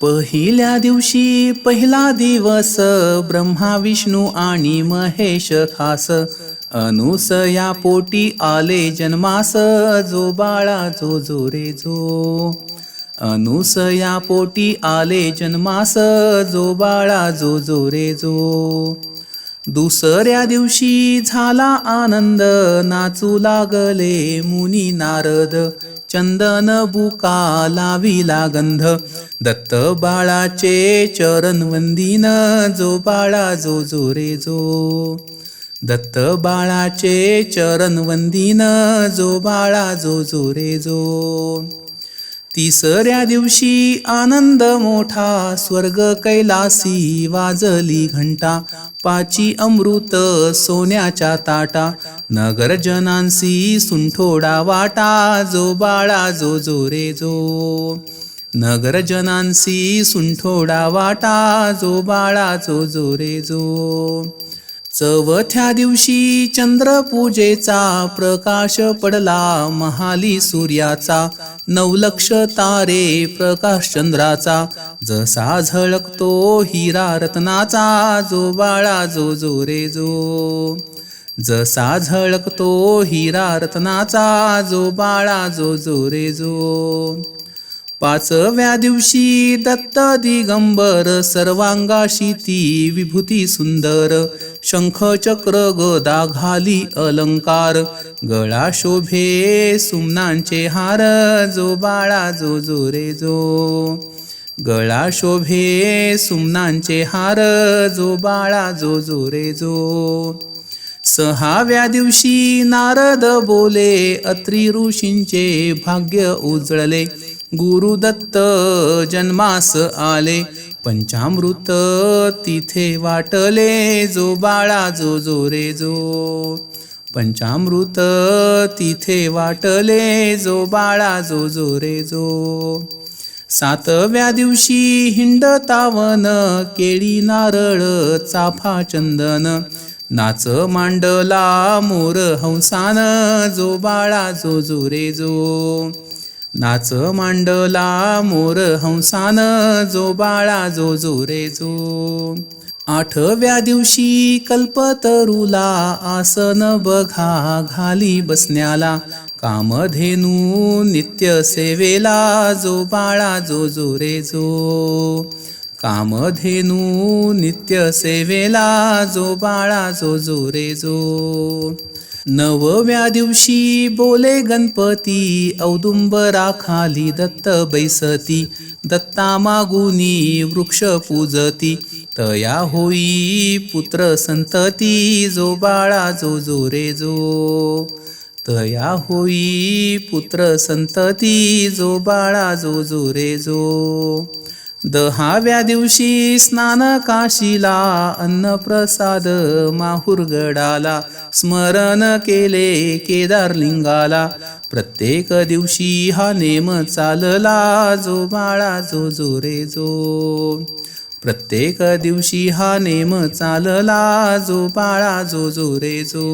पहिल्या दिवशी पहिला दिवस ब्रह्मा विष्णू आणि महेश खास. अनुसया पोटी आले जन्मास जो बाळा जो जो रे जो. अनुसया पोटी आले जन्मास जो बाळा जो जो रे जो. दुसऱ्या दिवशी झाला आनंद नाचू लागले मुनी नारद. चंदन बुका लाविला गंध. दत्त बाळाचे चरण वंदिन जो बाळा जो जो रे जो. दत्त बाळाचे चरण वंदिन जो बाळा जो जो रे जो. तिसऱ्या दिवशी आनंद मोठा स्वर्ग कैलासी वाजली घंटा पाची अमृत सोन्याच्या ताटा नगर जनांसी सुंठोडा वाटा जो बाळा जो जो रे जो. नगर जनांसी सुंठोडा वाटा जो बाळा जो जो रे जो. चवथ्या दिवशी चंद्रपूजेचा प्रकाश पडला महाली सूर्याचा नवलक्ष तारे प्रकाश चंद्राचा. जसा झळकतो हिरा रत्नाचा जो बाळा जो जो रे जो. जसा झळकतो हिरा रत्नाचा जो बाळा जो जो रे जो. पाचव्या दिवशी दत्त दिगंबर सर्वांगाशी ती विभूती सुंदर. शंख चक्र गदा घाली अलंकार गळा शोभे सुमनांचे हार जो बाळा जो जो रे जो. गळा शोभे सुमनांचे हार जो बाळा जो जो रे जो. सहाव्या दिवशी नारद बोले अत्री ऋषींचे भाग्य उजळले. गुरुदत्त जन्मास आले. पंचामृत तिथे वाटले जो बाळा जो जो रे जो. पंचामृत तिथे वाटले जो बाळा जो जो रे जो. सातव्या दिवशी हिंडतावन केळी नारळ चाफा चंदन नाच मांडला मोर हंसान जो बाळा जो जो रे जो. नाच मांडला मोर हंसान जो बाळा जो जो रे जो. आठव्या दिवशी कल्पतरुला आसन बघा घाली बसण्याला. कामधेनू नित्य सेवेला जो बाळा जो जो रे जो. कामधेनू नित्य सेवेला जो बाळा जो जो रे जो. नवव्या दिवशी बोले गणपती औदुंबरा खाली दत्त बैसती. दत्ता मागुनी वृक्ष पूजती. तया होई पुत्र संतती जो बाळा जो जो रे जो. तया होई पुत्र संतती जो बाळा जो जो रे जो. दहाव्या दिवशी स्नान काशीला अन्नप्रसाद माहुरगडाला स्मरण केले केदारलिंगाला प्रत्येक दिवशी हा नेम चालला जो बाळा जो जो रे जो. प्रत्येक दिवशी हा नेम चालला जो बाळा जो जो रे जो